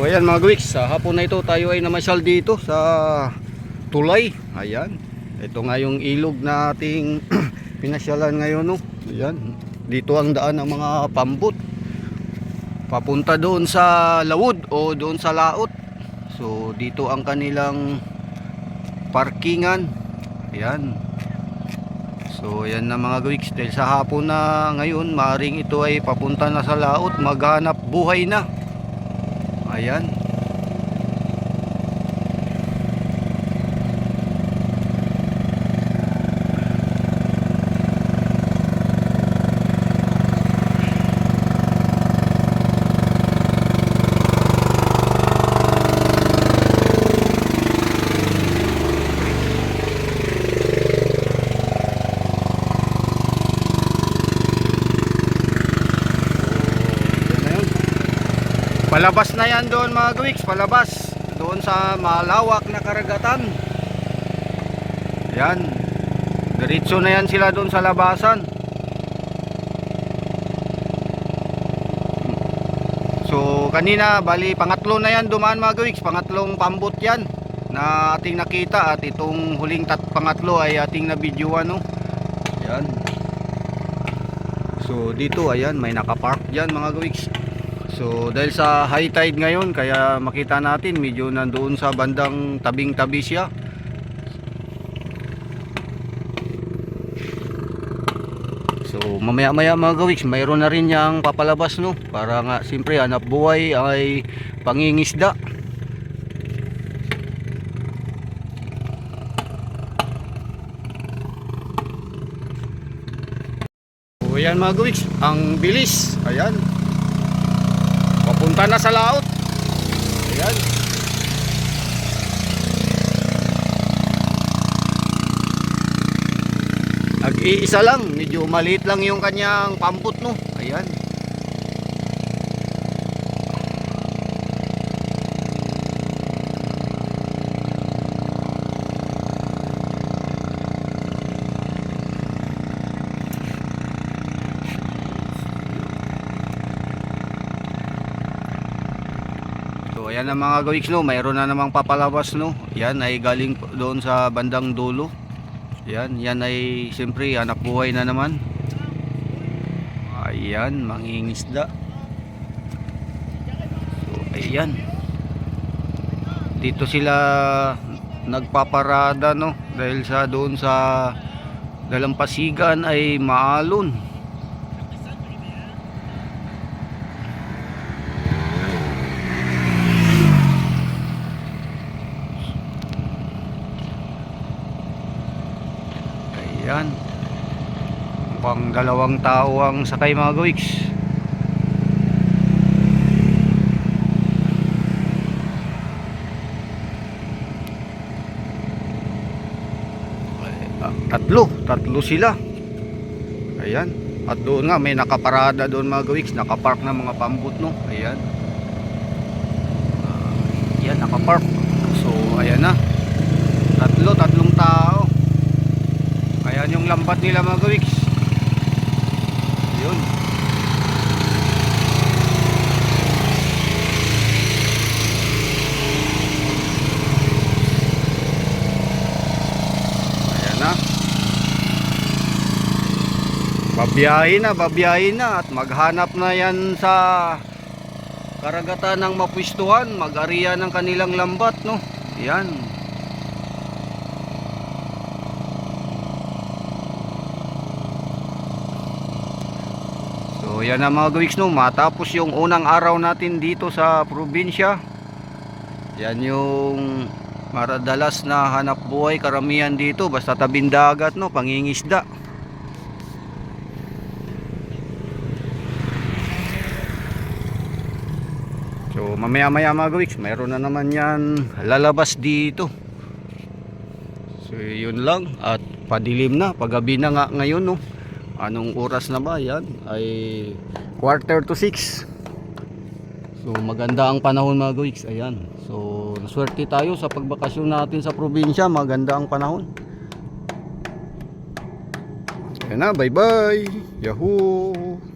Ayan mga guwiks, sa hapon na ito tayo ay namasyal dito sa Tulay. Ayan. Ito nga yung ilog na ating pinasyalan ngayon no. Ayan. Dito ang daan ng mga pambot. Papunta doon sa Lawud o doon sa Laot. So dito ang kanilang parkingan. Ayan. So ayan na mga guwiks dahil sa hapon na ngayon maring ito ay papunta na sa Laot maghanap buhay na. Ayan. Palabas na yan doon mga guwiks, palabas. Doon sa malawak na karagatan. Yan. Diretso na yan sila doon sa labasan. So kanina, bali pangatlo na yan dumaan mga guwiks, pangatlong pambot yan na ating nakita at itong huling tat pangatlo ay ating na video ano. Yan. So dito ayan may nakapark diyan mga gawiks. So dahil sa high tide ngayon kaya makita natin medyo nandoon sa bandang tabing-tabi siya. So mamaya-maya mga gawiks mayroon na rin yang papalabas no para nga siyempre hanap buhay ay pangingisda. So ayan mga gawiks, ang bilis. Ayan. Papunta na sa laot. Ayan. Nag-iisa lang, medyo maliit lang yung kanyang pamput no. Ayan. Ayan na mga gawiks no, mayroon na namang papalabas no. Yan ay galing doon sa bandang dulo. Yan, yan ay siyempre anak buhay na naman. Ayan, mangingisda. So ayan. Dito sila nagpaparada no dahil sa doon sa dalampasigan ay maalon. Ayan. Pang dalawang tao ang sakay mga gawiks. Ah, Tatlo, tatlo sila. Ayan. At doon nga may nakaparada doon mga gawiks, nakapark na mga pambut no. Ayan. Ah, Ayan, nakapark. So, ayan na. Tatlo, tatlong tao. Ayan yung lambat nila mga gawiks. Yun. Ayan na. Babiyahin na, babiyahin na at maghanap na yan sa karagatan ng mapwistuhan, mag-ariya ng kanilang lambat, no? Yan. Yan na mga gawiks no, matapos yung unang araw natin dito sa probinsya. Yan yung maradalas na hanap buhay karamihan dito basta tabing dagat no, pangingisda. So mamaya maya mga gawiks, mayroon na naman yan lalabas dito. So yun lang at padilim na, paggabi na nga ngayon no. Anong oras na ba yan? Ay quarter to 6. So maganda ang panahon mga gawiks. Ayan. So naswerte tayo sa pagbakasyon natin sa probinsya. Maganda ang panahon. Ayan na, bye bye. Yahoo!